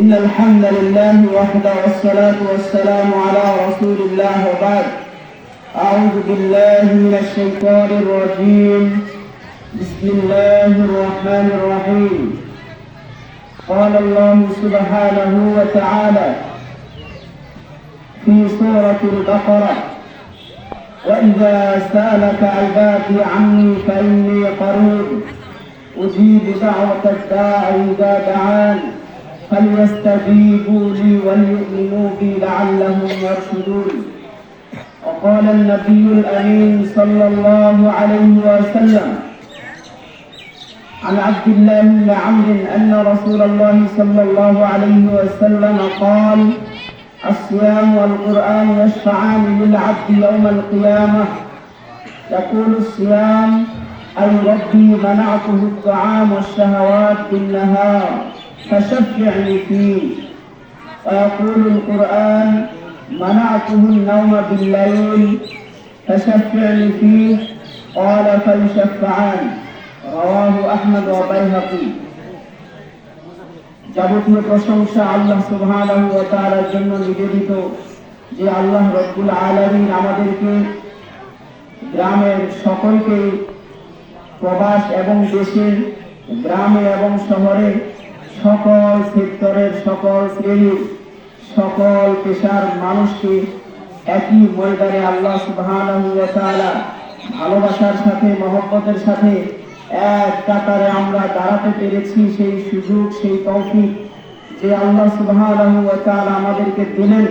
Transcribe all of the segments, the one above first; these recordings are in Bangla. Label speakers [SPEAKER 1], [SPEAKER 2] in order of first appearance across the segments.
[SPEAKER 1] إن الحمد لله وحده والصلاة والسلام على رسول الله وبعد. أعوذ بالله من الشيطان الرجيم. بسم الله الرحمن الرحيم. قال الله سبحانه وتعالى في سورة البقرة وإذا سألك عبادي عني فإني قريب. أجيب دعوة الداع إذا دعان فليستجيبوا لي وليؤمنوا بي لعلهم يرشدون. وقال النبي الأمين صلى الله عليه وسلم عن عبد الله بن عمرو أن رسول الله صلى الله عليه وسلم قال الصيام والقرآن يشفعان للعبد يوم القيامة. يقول الصيام أي ربي منعته الطعام والشهوات بالنهار. فشفعني فيه ويقول القرآن منعته النوم بالليل فشفعني فيه قال فيشفعان رواه أحمد وبيهقي যাবতীয় প্রশংসা আল্লাহ সুবহানাহু ওয়া তাআলার জন্য নিবেদিত যে আল্লাহ রব্বুল আলামিন আমাদেরকে গ্রামের সকলকে প্রবাস এবং দেশের গ্রামে এবং শহরে সকল সেক্টরের সকল শ্রেণির সকল পেশার মানুষকে একই ময়দানে আল্লাহ তাআলা ভালোবাসার সাথে, মহব্বতের সাথে এক কাতারে আমরা দাঁড়াতে পেরেছি সেই সুযোগ, সেই তৌফিক যে আল্লাহ তাআলা আমাদেরকে দিলেন।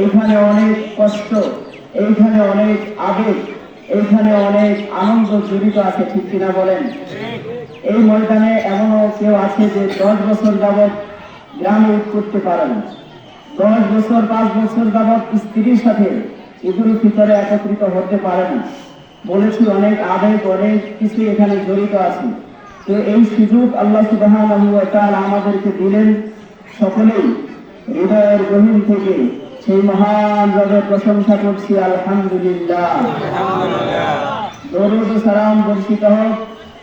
[SPEAKER 1] এইখানে অনেক কষ্ট, এইখানে অনেক আবেগ, এইখানে অনেক আনন্দ জড়িত আছে, ঠিক কিনা বলেন? এই ময়দানে এমনও আছে যে দশ বছর যাবৎ গ্রামে করতে পারে না দশ বছর পাঁচ বছর যাবৎ স্ত্রীর সাথে ঈদুল ফিতরে একত্রিত হতে পারে না বলেছি অনেক আবেগ অনেক কিছু এখানে জড়িত আছে। তো এই সুযোগ আল্লাহ সুবহানাহু ওয়া তাআলা আমাদেরকে দিলেন সকলেই। হৃদয়ের গভীর থেকে সেই মহান রবের প্রশংসা করছি আলহামদুলিল্লাহ। দরুদ সালাম বর্ষিত হোক।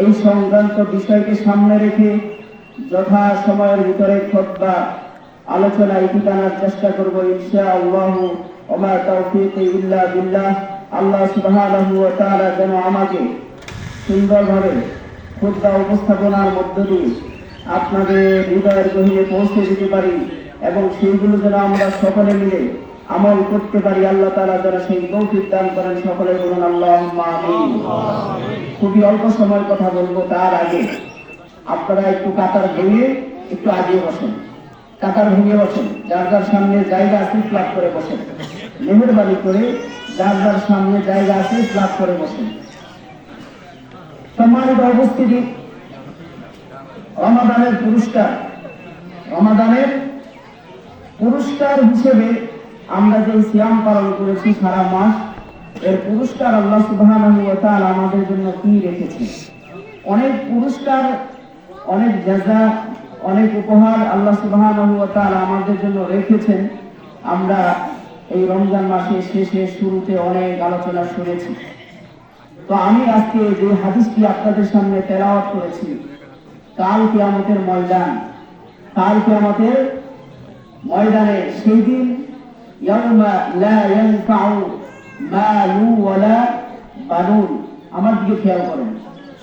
[SPEAKER 1] এই সংক্রান্ত বিষয়কে সামনে রেখে যথা সময়ের ভিতরে খোদবা আলোচনা, ইতি টানার চেষ্টা করব ইনশা আল্লাহ ওমা তৌফিক ইল্লা বিল্লাহ। আল্লাহ সুবহানাহু ওয়া যেন আমাকে সুন্দরভাবে খোদবা উপস্থাপনার মধ্য দিয়ে আপনাদের হৃদয়ের গভীরে পৌঁছে দিতে পারি এবং সেইগুলো যেন আমরা সকলে মিলে আমল করতে পারি। আল্লাহ তাআলা যেন সেই তৌফিক দান করেন সকলে বলুন আল্লাহ খুবই অল্প সময়ের কথা বলব, তার আগে আপনারা একটু কাতার ভেঙে একটু আগে বসেন। কাতার ভেঙে বসেন, যার যার সামনে জায়গা আছে ফ্ল্যাট করে বসেন। মেহরবানি করে যার যার সামনে জায়গা আছে ফ্ল্যাট করে বসেন। সম্মানিত উপস্থিতি, রমাদানের পুরস্কার রমাদানের পুরস্কার হিসেবে আমরা যে সিয়াম পালন করেছি সারা মাস এর পুরস্কার আল্লাহ তাআলা আমাদের জন্য কি রেখেছে অনেক পুরস্কার, অনেক জাযা, অনেক উপহার আল্লাহ তাআলা আমাদের জন্য রেখেছেন। আমরা এই রমজান মাসে শেষে শুরুতে অনেক আলোচনা শুনেছি। তো আমি আজকে যে হাদিসটি আপনাদের সামনে তেলাওয়াত করেছি, কাল কিয়ামতের ময়দান। কাল কিয়ামতের ময়দানে সেই দিন আমার দিকে খেয়াল করেন।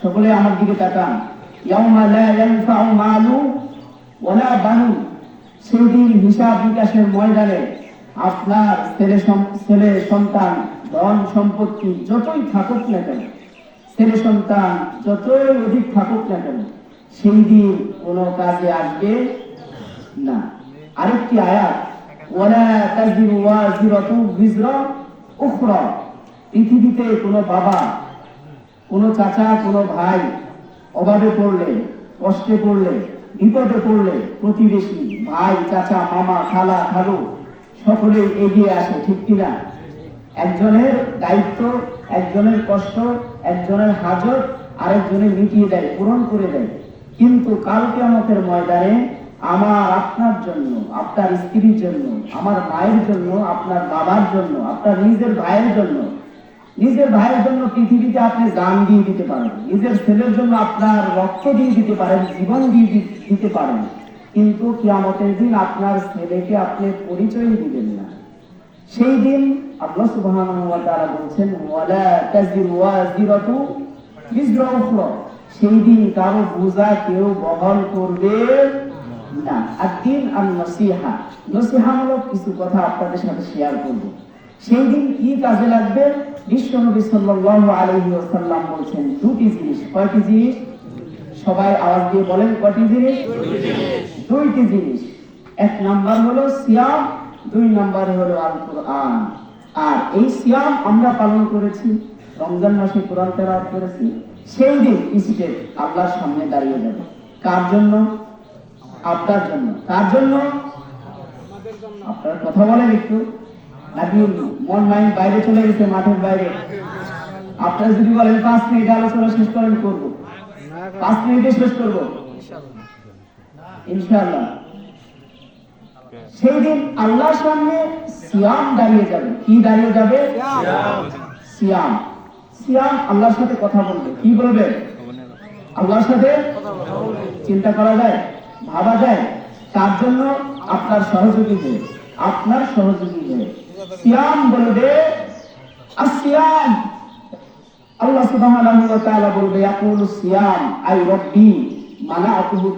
[SPEAKER 1] সকলে আমার দিকে তাকান। ইয়াউমা সেই দিন হিসাব বিকাশের ময়দানে আপনার ছেলে ছেলে সন্তান, ধন সম্পত্তি যতই থাকুক না কেন, ছেলে সন্তান যতই অধিক থাকুক না কেন, সেই দিন কোনো কাজে আসবে না। আরেকটি আয়াত, ওয়ালা তাজিরু ওয়াজিরাতু বিজরা উখরা পৃথিবীতে কোনো বাবা, কোনো চাচা, কোনো ভাই অভাবে পড়লে, কষ্টে পড়লে, বিপদে পড়লে প্রতিবেশী, ভাই, চাচা, মামা, খালা, খালু সকলে এগিয়ে আসে, ঠিক কিনা? একজনের দায়িত্ব, একজনের কষ্ট, একজনের হাজত আরেকজনের মিটিয়ে দেয়, পূরণ করে দেয়। কিন্তু কালকে কেমতের ময়দানে আমার জন্য, আপনার স্ত্রীর জন্য, আমার জন্য, আপনার বাবার জন্য, আপনার নিজের ভাইয়ের জন্য, নিজের ভাইয়ের জন্য পৃথিবীতে আপনি দিয়ে দিতে পারেন, নিজের ছেলের জন্য আপনার রক্ত দিয়ে দিতে পারেন, জীবন দিয়ে দিতে পারেন, কিন্তু কিয়ামতের দিন আপনার ছেলেকে আপনি পরিচয় দিবেন না। সেই দিন আল্লাহ সুবহানাহু ওয়া তাআলা বলছেন, ওয়ালা তাজিরু ওয়াজিরাতু উখরা। সেই দিন কারও বোঝা কেউ বহন করবে নসিহা। নসিহামূলক কিছু কথা আপনাদের সাথে শেয়ার করব। সেই দিন কি কাজে লাগবে? বিশ্বনবী সাল্লাল্লাহু আলাইহি ওয়াসাল্লাম দুটি জিনিস। কয়টি জিনিস? সবাই আওয়াজ দিয়ে বলেন, কয়টি জিনিস? দুইটি জিনিস। এক নাম্বার হলো সিয়াম, দুই নাম্বারে হলো আল কোরআন আর এই সিয়াম আমরা পালন করেছি, রমজান মাসে কোরআন তেলাওয়াত করেছি। সেই দিন স্টেট আল্লাহর সামনে দাঁড়িয়ে যাবে। কার জন্য? আপনার জন্য। কার জন্য? আপনার কথা বলেন একটু। নাকি মন মাইন্ড বাইরে চলে গেছে, মাঠের বাইরে? আপনারা যদি বলেন, পাঁচ মিনিট আলোচনা শেষ করেন, করব। পাঁচ মিনিটে শেষ করব। ইনশাআল্লাহ। সেই দিন আল্লাহর সামনে সিয়াম দাঁড়িয়ে যাবে। কি দাঁড়িয়ে যাবে? সিয়াম। সিয়াম আল্লাহর সাথে কথা বলবে। কি বলবে? আল্লাহর সাথে চিন্তা করা যায়? ভাবা যায়, তার জন্য আপনার সহযোগী হয়ে, আপনার সহযোগী হয়ে সিয়াম বলবে আসিয়াম আল্লাহ সুবহানাহু ওয়া তাআলা বলবে, ইয়াকুলু সিয়াম, আই রব্বি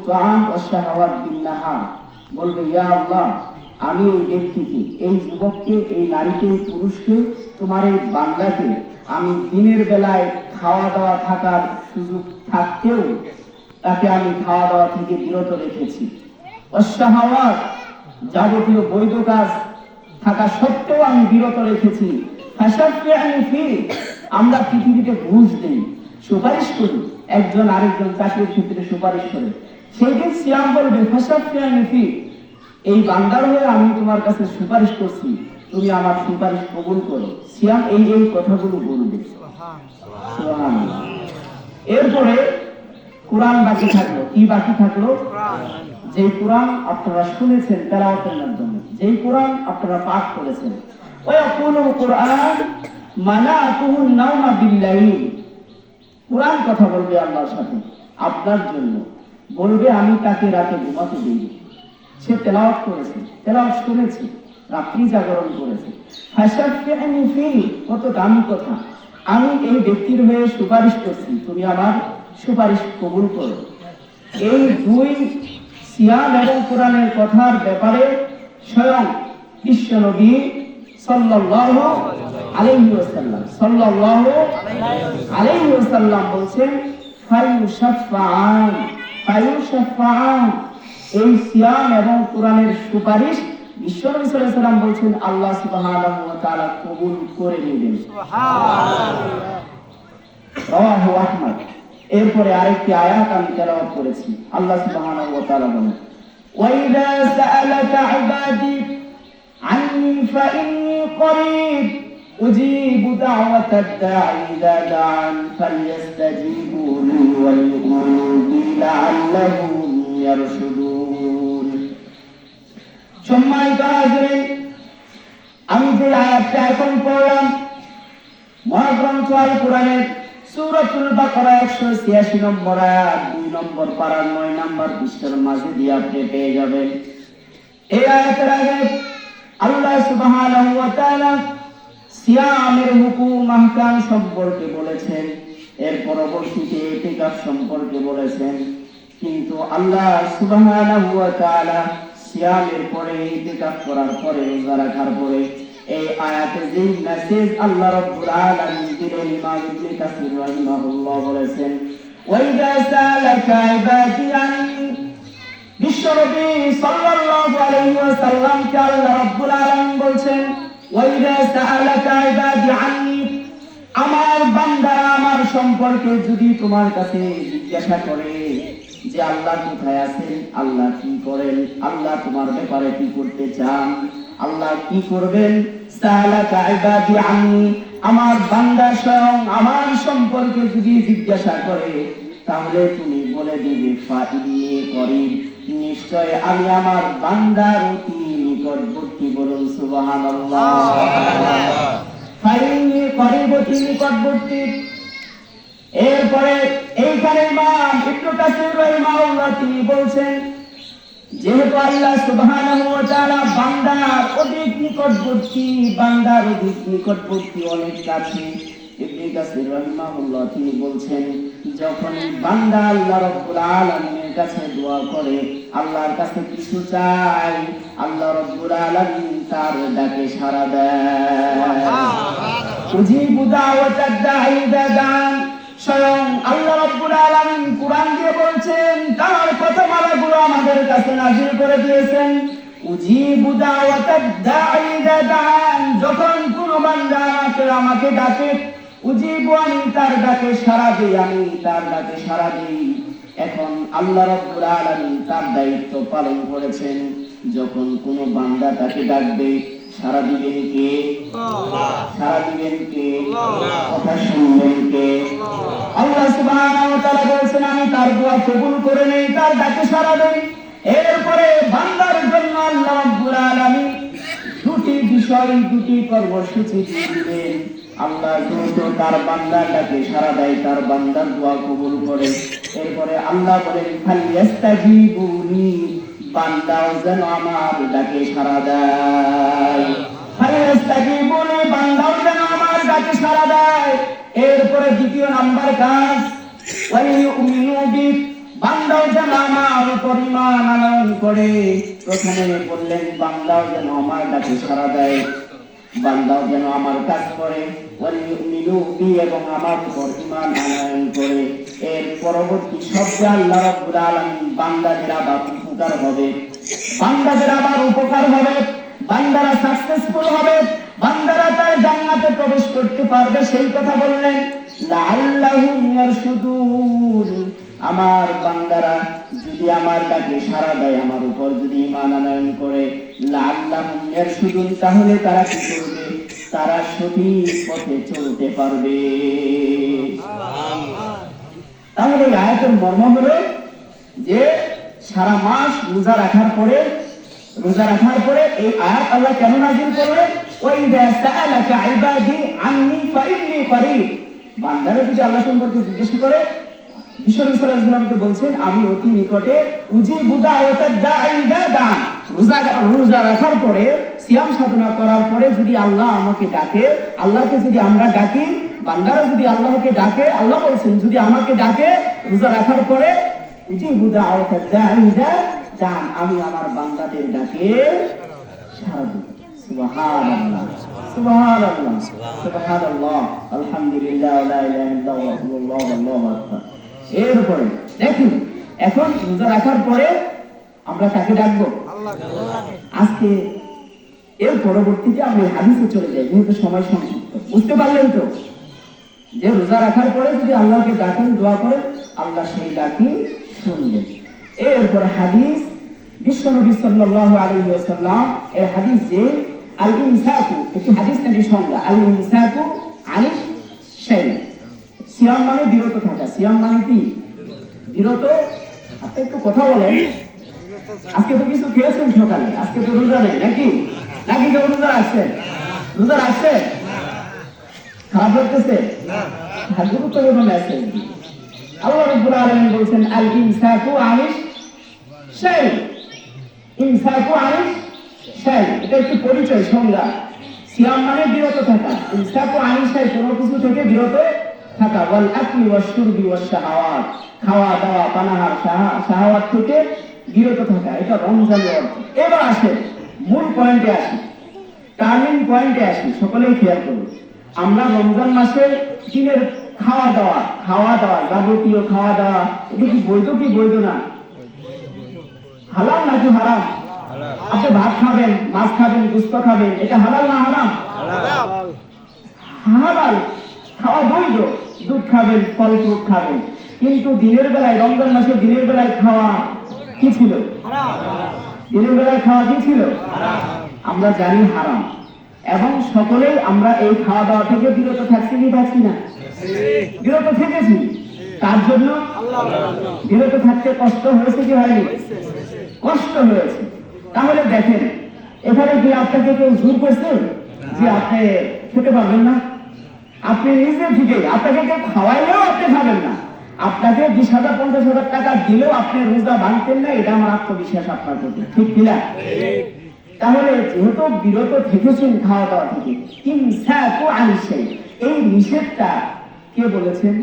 [SPEAKER 1] তাআম ওয়া শাহাওয়াত বিন নাহার বলবে, ইয়া আল্লাহ, আমি এই ব্যক্তিকে, এই যুবককে, এই নারীকে পুরুষকে, তোমার এই বান্দাকে আমি দিনের বেলায় খাওয়া দাওয়া থাকার সুযোগ থাকতেও তাকে আমি খাওয়া দাওয়া থেকে বিরত রেখেছি। অশাহাওয়াত যাবতীয় বৈধ কাজ থাকা সত্ত্বেও আমি বিরত রেখেছি। আমরা পৃথিবীতে ঘুষ দেই। সুপারিশ করি, একজন আরেকজন চাকরির ক্ষেত্রে সুপারিশ করে। সেই সিয়াম বলবে ফি, এই বান্দার হয়ে আমি তোমার কাছে সুপারিশ করছি, তুমি আমার সুপারিশ কবুল করো। সিয়াম এই এই কথাগুলো বলবে। এরপরে কোরআন বাকি থাকল, কি বাকি থাকল? যে কোরআন আপনারা শুনেছেন, তেলাওয়াতের মাধ্যমে, যেই কোরআন আপনারা পাঠ করেছেন। ওই কোন কোরআন মানাতুহু নাওমা বিল্লাইল। কোরআন কথা বলবে আল্লাহর সাথে, আপনার জন্য। বলবে, আমি তাকে রাতে ঘুমাতে দিই সে তেলাওয়াত করেছে, তেলাওয়াত শুনেছে, রাত্রি জাগরণ করেছে। কত দামি কথা। আমি এই ব্যক্তির হয়ে সুপারিশ করছি, তুমি আমার সুপারিশ কবুল করো এই দুই সিয়াম এবং কোরআনের কথার ব্যাপারে স্বয়ং বিশ্বনবী সাল্লাল্লাহু আলাইহি ওয়াসাল্লাম সাল্লাল্লাহু আলাইহি ওয়াসাল্লাম বলছেন ফায়ুশাফাআন ফায়ুশাফাআন এই সিয়াম এবং কোরআনের সুপারিশ বিশ্বনবী সাল্লাল্লাহু আলাইহি ওয়াসাল্লাম বলছেন আল্লাহ সুবহানাহু ওয়া তাআলা কবুল করে নেবেন। আহমদ। এরপরে আরেকটি আয়াত আমি তেলাওয়াত করেছি। আল্লাহ সুবহানাহু ওয়া তাআলা বলেন ওয়াইদা সাআলাকা ইবাদি আন্নি ফাইন্নি করিব, উজিবু দাওয়াতাদ দাঈ ইযা দাআন ফালইস্তাজিবু লি ওয়া লিউমিনু বি লাআল্লাহুম ইয়ারশুদুন. সম্মানিত হাজরিন, আমি যে আয়াতটা এখন পড়লাম, মহাগ্রন্থ আল কোরআনের সূরাতুল বাকারা 186 নম্বর আয়াত 2 নম্বর পারার 9 নম্বর পৃষ্ঠার মাঝে দিয়ে আপনি পেয়ে যাবেন। এই আয়াতের আগে আল্লাহ সুবহানাহু ওয়া তাআলা সিয়ামের হুকুম, আহকাম সম্পর্কে বলেছেন, এর পরবর্তীতে ইতিকাফ সম্পর্কে বলেছেন। কিন্তু আল্লাহ সুবহানাহু ওয়া তাআলা সিয়ামের পরে ইতিকাফ করার পরে রোজা রাখার পরে এই আয়াতে যে মেসেজ আল্লাহ রাব্বুল আলামিন দিলেন ইমাম ইবনে কাসির রাহিমাহুল্লাহ বলেছেন, ওয়াইদা সালাকা ইবাদি আন্নি বিশ্বনবী সাল্লাল্লাহু আলাইহি ওয়াসাল্লামকে আল্লাহ রাব্বুল আলামিন বলছেন, ওয়াইদা সাআলাকা ইবাদি আন্নি আমার বান্দারা আমার সম্পর্কে যদি তোমার কাছে জিজ্ঞাসা করে যে আল্লাহ কোথায় আছেন, আল্লাহ কি করেন, আল্লাহ তোমার ব্যাপারে কি করতে চান, আল্লাহ কি করবেন আমার বান্দা স্বয়ং আমার সম্পর্কে যদি জিজ্ঞাসা করে, তাহলে তুমি বলে দিবে ফাইনি করি নিশ্চয় আমি আমার বান্দার অতি নিকটবর্তী বলুন, সুবহানাল্লাহ। এরপরে এইখানে ইমাম ইবনু কাসির তিনি বলছেন যেহেতু আল্লাহ সুবহানাহু ওয়া তাআলা বান্দার অধিক নিকটবর্তী বান্দার অধিক নিকটবর্তী অনেক কাছে ইবনে কাসির রাহিমাহুল্লাহ তিনি বলছেন যখন বান্দা আল্লাহ রাব্বুল আলামিনের কাছে দোয়া করে আল্লাহর কাছে কিছু চায় আল্লাহ রাব্বুল আলামিন তার ডাকে সাড়া দেয়। উজিবু দাওয়াতাদ দাঈ ইযা দান স্বয়ং আল্লাহ রাব্বুল আলামিন কুরআন দিয়ে বলছেন, তার কথামালাগুলো আমাদের কাছে নাযিল করে দিয়েছেন। উজিবু দাওয়াতাদ দাঈ ইযা দান যখন কোন বান্দা আমাকে আমাকে ডাকে, উজিবু আমি তার ডাকে সাড়া দিই, আমি তার ডাকে সাড়া দিই। এখন আল্লাহ রাব্বুল আলামিন তার দায়িত্ব পালন করেছেন, যখন কোন বান্দা তাকে ডাকবে সাড়া দিবেন কে সাড়া দিবেন কে কথা শুনবেন কে আল্লাহ সুবহানাহু তাআলা বলেছেন, আমি তার দোয়া কবুল করে নেই, তার ডাকে সাড়া দেই। এরপরে বান্দার জন্য আল্লাহ রাব্বুল আলামিন দুটি বিষয়, দুটি কর্মসূচি দিলেন। আল্লাহ দ্রুত তার বান্দার ডাকে সাড়া দেয়, তার বান্দার দোয়া কবুল করে। এরপরে আল্লাহ বলেন ফালিয়াস্তাজিবুনি বান্দাও যেন আমার ডাকে সারা দেয়। সাড়া দেয়। এরপরে দ্বিতীয় নাম্বার কাজ। যেন আমার করে। যেন আমার দেয়। যেন আমার কাজ করে। এবং আমার করে। এর পরবর্তী বান্দাদের আবার উপকার হবে। বান্দাদের আবার উপকার হবে। বান্দারা সাকসেসফুল হবে, বান্দারা তার জান্নাতে প্রবেশ করতে পারবে, সেই কথা বললেন আমার বান্দারা যদি আমার ডাকে সাড়া দেয়, আমার উপর যদি ঈমান আনয়ন করে লাআল্লাহুম ইয়ারশুদুন, তাহলে তারা কি করবে? তারা সঠিক পথে চলতে পারবে। তাহলে আয়াতের মর্ম হলো যে সারা মাস রোজা রাখার পরে রোজা রাখার পরে এই আয়াত আল্লাহ কেন নাজিল করলেন? ওই সাআলাকা ইবাদি আন্নি ফাইন্নি করিব বান্দারা যদি আল্লাহ সম্পর্কে জিজ্ঞেস করে, ঈশ্বর ইসলামকে বলছেন, আমি অতি নিকটে উজি বুদা ওতার দাইদা দান রোজা রোজা রাখার পরে, সিয়াম সাধনা করার পরে যদি আল্লাহ আমাকে ডাকে, আল্লাহকে যদি আমরা ডাকি, বান্দারা যদি আল্লাহকে ডাকে, আল্লাহ বলছেন, যদি আমাকে ডাকে, রোজা রাখার পরে উজি বুদা ওতার দাইদা দান আমি আমার বান্দাদের ডাকে এখন রোজা রাখার পরে আমরা আজকে এর পরবর্তীতে চলে যাই সময় বুঝতে পারলেন তো? যে রোজা রাখার পরে যদি আল্লাহকে ডাকেন, দোয়া করেন, আল্লাহ সেই ডাকি শুনবেন। এরপরে হাদিস বিশ্বনবী সাল্লাল্লাহু আলাইহি ওয়াসাল্লাম এর হাদিস আল ইনসাকু একটি হাদিস নাকি সংজ্ঞা? আল ইনসাকু আনিশ শাই সিয়াম মানে বিরত থাকা। সিয়াম মানে বিরত আপনি একটু কথা বলেন। আজকে তো কিছু খেয়েছেন সকালে। আজকে তো রোজা নেই, নাকি? নাকি কেউ রোজা আসছে রোজা আসছে খারাপ লাগতেছে? হ্যাঁ গুরুত্বপূর্ণ মেসেজ আল্লাহ রাব্বুল বলছেন আল ইনসাকু আনিশ শাই ইনসাকু আনিশ শাই এটা একটি পরিচয়, সংজ্ঞা। সিয়াম মানে বিরত থাকা। ইনসাকু আনিশ শাই কোনো কিছু থেকে বিরত থাকা। ওয়াল আকলি ওয়াশ শুরবি ওয়াশ খাওয়া, দাওয়া, পানাহার শাহাওয়াত থেকে বিরত থাকা। এটা রমজানের অর্থ। এবার আসে, মূল পয়েন্টে আসি। টার্নিং পয়েন্টে আসি। সকলেই খেয়াল করুন। আমরা রমজান মাসে দিনের খাওয়া দাওয়া খাওয়া দাওয়া যাবতীয় খাওয়া দাওয়া এটা কি বৈধ কি বৈধ না? হালাল নাকি হারাম? আপনি ভাত খাবেন, মাছ খাবেন, গুস্ত খাবেন, এটা হালাল না হারাম? হালাল। খাওয়া বৈধ। দুধ খাবেন, ফল ফ্রুট খাবেন। কিন্তু দিনের বেলায়, রমজান মাসে দিনের বেলায় খাওয়া কি ছিল? দিনের বেলায় খাওয়া কি ছিল? আমরা জানি হারাম। এবং সকলেই আমরা এই খাওয়া দাওয়া থেকে বিরত থাকছি কি থাকছি না? বিরত থেকেছি। তার জন্য বিরত থাকতে কষ্ট হয়েছে কি হয়নি? কষ্ট হয়েছে। তাহলে দেখেন, এখানে কি আপনাকে কেউ জোর করছে? যে আপনি খেতে পারবেন না? আপনি নিজে থেকে আপনাকে কেউ খাওয়াইলেও আপনি খাবেন না। আপনাকে বিশ হাজার, পঞ্চাশ হাজার টাকা দিলেও আপনি রোজা ভাঙতেন না, এটা আমার আত্মবিশ্বাস আপনার প্রতি। ঠিক কিনা তাহলে যেহেতু বিরত থেকেছেন খাওয়া দাওয়া থেকে, ইমসাকু আনিসে এই নিষেধটা কে বলেছেন?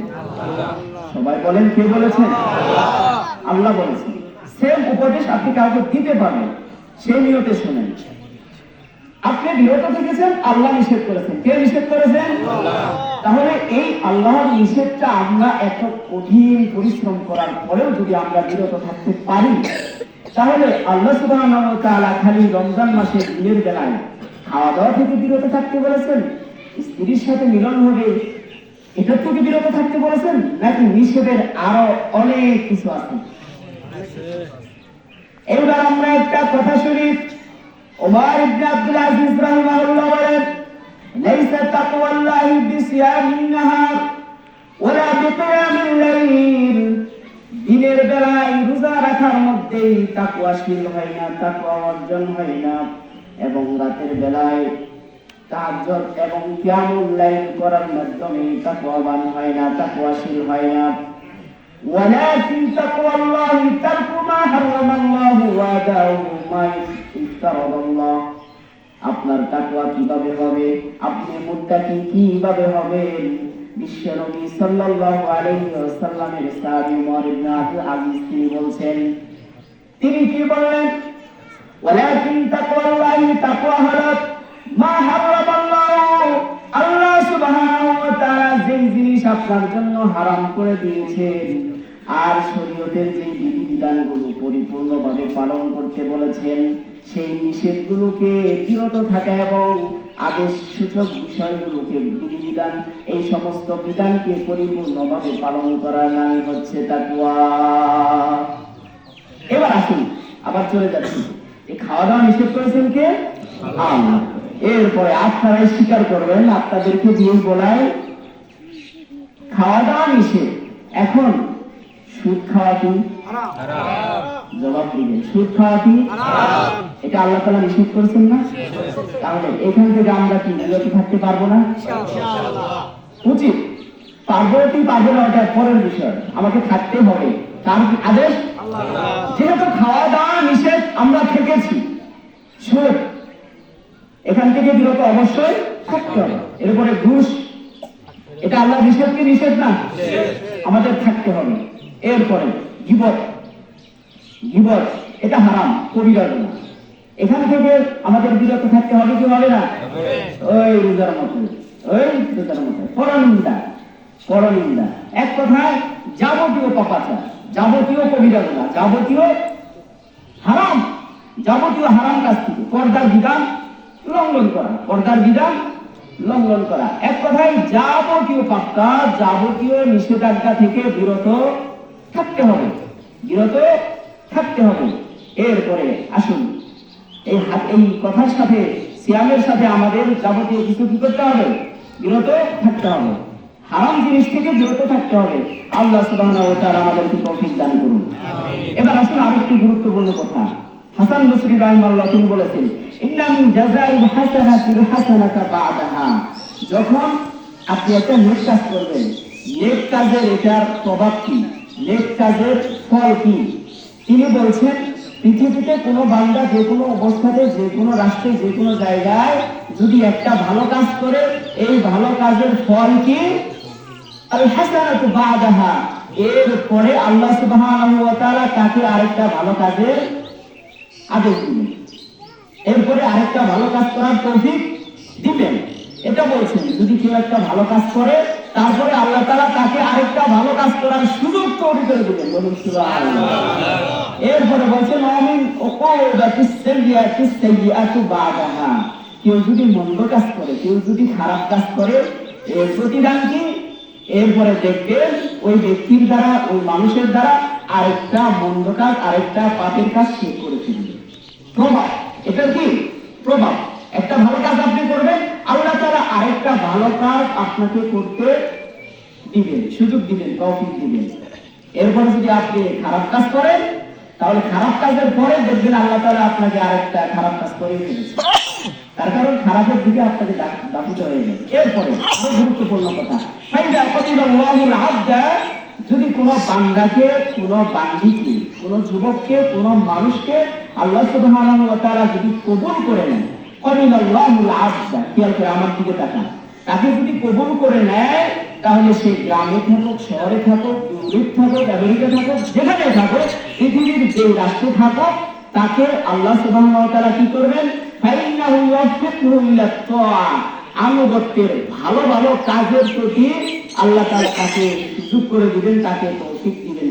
[SPEAKER 1] সবাই বলেন, কে বলেছেন আল্লাহ বলেছেন সেম উপদেশ আপনি কাউকে দিতে পারবেন সেই নিয়তে শোনেন। আপনি বিরত থেকেছেন, আল্লাহ নিষেধ করেছেন। কে নিষেধ করেছেন? তাহলে এই আল্লাহর নিষেধটা আমরা এত কঠিন পরিশ্রম করার পরেও যদি আমরা বিরত থাকতে পারি, তাহলে আল্লাহ তাআলা খালি রমজান মাসে দিনের বেলায় খাওয়া দাওয়া থেকে বিরত থাকতে বলেছেন। স্ত্রীর সাথে মিলন হবে এটা থেকে বিরত থাকতে বলেছেন নাকি নিষেধের আরও অনেক কিছু আছে? এবার আমরা একটা কথা শুনি। ওমর ইবনে আব্দুল আজিজ রাহিমাহুল্লাহ বলেন, লাইসা তাকওয়াল্লাহি বিসিয়ামিন নাহার ওয়ালা বিকিয়ামিল লাইল দিনের বেলায় রোজা রাখার মধ্যেই তাকওয়াশীল হয় না, তাকওয়া অর্জন হয় না। এবং রাতের বেলায় তাহাজ্জুদ এবং কিয়ামুল লাইল করার মাধ্যমে তাকওয়াবান হয় না তাকওয়াশীল হয় না ولكن تقوى الله ترك ما حرم الله واداء ما افترض الله আপনার তাকওয়া কিভাবে হবে আপনি মুত্তাকি কিভাবে হবেন বিশ্বনবী সাল্লাল্লাহু আলাইহি ওয়াসাল্লামের সাহাবী ওমর ইবনে আব্দুল আজিজ তিনি বলছেন তিনি কি বললেন ওয়ালাকিন তাকওয়াল্লাহি তাকওয়া হলো জিনিস আপনার জন্য হারাম করে দিয়েছেন আর শরীয়তের যে বিধিবিধানগুলো পরিপূর্ণভাবে পালন করতে বলেছেন, সেই নিষেধগুলোকে বিরত থাকা এবং আদেশ সূচক বিষয়গুলোকে বিধিবিধান, এই সমস্ত বিধানকে পরিপূর্ণভাবে পালন করার নামই হচ্ছে তাকুয়া এবার আসুন, আবার চলে যাচ্ছি। এই খাওয়া দাওয়া নিষেধ করেছেন কে? আল্লাহ। এরপরে আপনারাই স্বীকার করবেন আপনাদেরকে দিয়ে বলায় খাওয়া দাওয়া নিষেধ। এখন সুদ খাওয়া কি? জবাব দিবেন। সুদ খাওয়া কি? এটা আল্লাহ তালা নিষেধ করেছেন না? তাহলে এখান থেকে আমরা কি বিরত থাকতে পারব না? উচিত। পারব কি পারব না ওটা পরের বিষয়। আমাকে থাকতে হবে। তার কি আদেশ? যেহেতু খাওয়া দাওয়া নিষেধ আমরা থেকেছি। সুদ এখান থেকে বিরত অবশ্যই থাকতে হবে। এরপরে ঘুষ এটা আল্লাহ নিষেধ কি? নিষেধ না? আমাদের থাকতে হবে। এরপরে গিবত। গিবত এটা হারাম কবিরা গুনাহ। এখান থেকে আমাদের বিরত থাকতে হবে কি হবে না? ওই রোজার মতো ওই রোজার মতো। পরনিন্দা পরনিন্দা। এক কথায় যাবতীয় পাপাচার যাবতীয় কবিরা গুনাহ, যাবতীয় হারাম যাবতীয় হারাম কাজ থেকে পর্দার বিধান লঙ্ঘন করা। পর্দার বিধান লঙ্ঘন করা। এক কথায়, যাবতীয় পাপ কাজ যাবতীয় নিষেধাজ্ঞা থেকে বিরত থাকতে হবে। বিরত থাকতে হবে। এরপরে আসুন, এই হাত, এই কথার সাথে, সিয়ামের সাথে আমাদের যাবতীয় কিছু কি করতে হবে? বিরত থাকতে হবে। হারাম জিনিস থেকে বিরত থাকতে হবে। আল্লাহ তাআলা আমাদেরকে তৌফিক দান করুন। এবার আসুন আরেকটি গুরুত্বপূর্ণ কথা। হাসান বসরি রাহিমাহুল্লাহ তিনি বলেছেন যখন আপনি একটা নেক কাজ করবেন, নেক কাজের এটার প্রভাব কি? নেক কাজের ফল কি? তিনি বলছেন, পৃথিবীতে কোনো বান্দা যে কোনো অবস্থাতে, যে কোনো রাষ্ট্রে, যে কোনো জায়গায় যদি একটা ভালো কাজ করে, এই ভালো কাজের ফল কি? আল এর পরে আল্লাহ তাআলা তাকে আরেকটা ভালো কাজের দিবেন এরপরে আরেকটা ভালো কাজ করার তৌফিক দিবেন এটা বলছেন, যদি কেউ একটা ভালো কাজ করে, তারপরে আল্লাহ তাআলা তাকে আরেকটা ভালো কাজ করার সুযোগ তৈরি করে দিবেন এরপরে বলছেন, অমিন কেউ যদি মন্দ কাজ করে, কেউ যদি খারাপ কাজ করে, এর প্রতিদান কি? এরপরে দেখবেন, ওই ব্যক্তির দ্বারা, ওই মানুষের দ্বারা আরেকটা মন্দ কাজ, আরেকটা পাপের কাজ সে করে ফেলবে। প্রভাব এটা কি? প্রভাব একটা ভালো কাজ আপনি করবেন, আল্লাহ তারা আরেকটা ভালো কাজ আপনাকে করতে দিবেন, সুযোগ দিবেন, তৌফিক দিবেন। এরপরে যদি আপনি খারাপ কাজ করেন, তাহলে খারাপ কাজের পরে দেখবেন আল্লাহ তারা আপনাকে আরেকটা খারাপ কাজ করে তার কারণ খারাপের দিকে আপনাকে দাপিত হয়ে গেছে এরপরে আরও গুরুত্বপূর্ণ কথা। যদি কোনো বান্দাকে, কোনো বান্দিকে কোনো যুবককে কোনো মানুষকে আল্লাহ যদি কবুল করে আমার দিকে তাকে যদি কবুল করে নেয়, তাহলে সে গ্রামে থাকুক, শহরে থাকুক থাকুক, আমেরিকা থাকুক, যেখানে থাকুক, পৃথিবীর যে রাষ্ট্রে থাকুক, তাকে আল্লাহ সুবহানাহু কি করবেন? আনুগত্যের ভালো ভালো কাজের প্রতি আল্লাহ তাআলা তাকে সুযোগ করে দিবেন, তাকে দিবেন